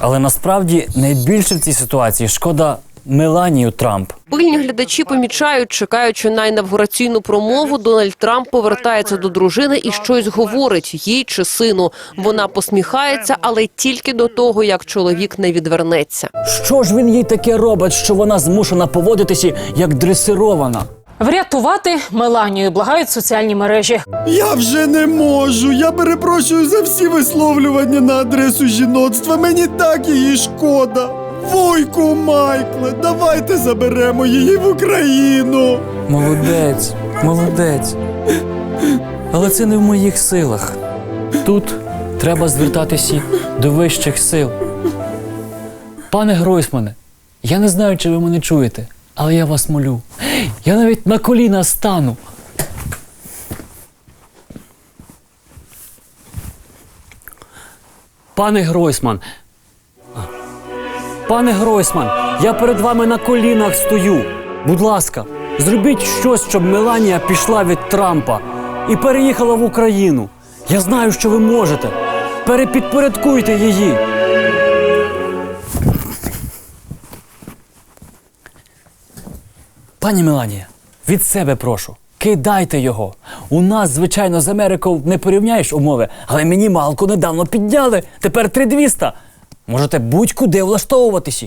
Але насправді найбільше в цій ситуації шкода Меланію Трамп. Пильні глядачі помічають, чекаючи на інавгураційну промову, Дональд Трамп повертається до дружини і щось говорить їй чи сину. Вона посміхається, але тільки до того, як чоловік не відвернеться. Що ж він їй таке робить, що вона змушена поводитися як дресирована? Врятувати Меланію благають соціальні мережі. Я вже не можу. Я перепрошую за всі висловлювання на адресу жіноцтва. Мені так її шкода. Вуйку Майкле, давайте заберемо її в Україну. Молодець, молодець. Але це не в моїх силах. Тут треба звертатися до вищих сил. Пане Гройсмане, я не знаю, чи ви мене чуєте, але я вас молю. Я навіть на коліна стану. Пане Гройсман. Пане Гройсман, я перед вами на колінах стою. Будь ласка, зробіть щось, щоб Меланія пішла від Трампа і переїхала в Україну. Я знаю, що ви можете. Перепідпорядкуйте її. Пані Меланія, від себе прошу. Кидайте його. У нас, звичайно, з Америкою не порівняєш умови, але мінімалку недавно підняли. Тепер 3200. Можете будь-куди влаштовуватися.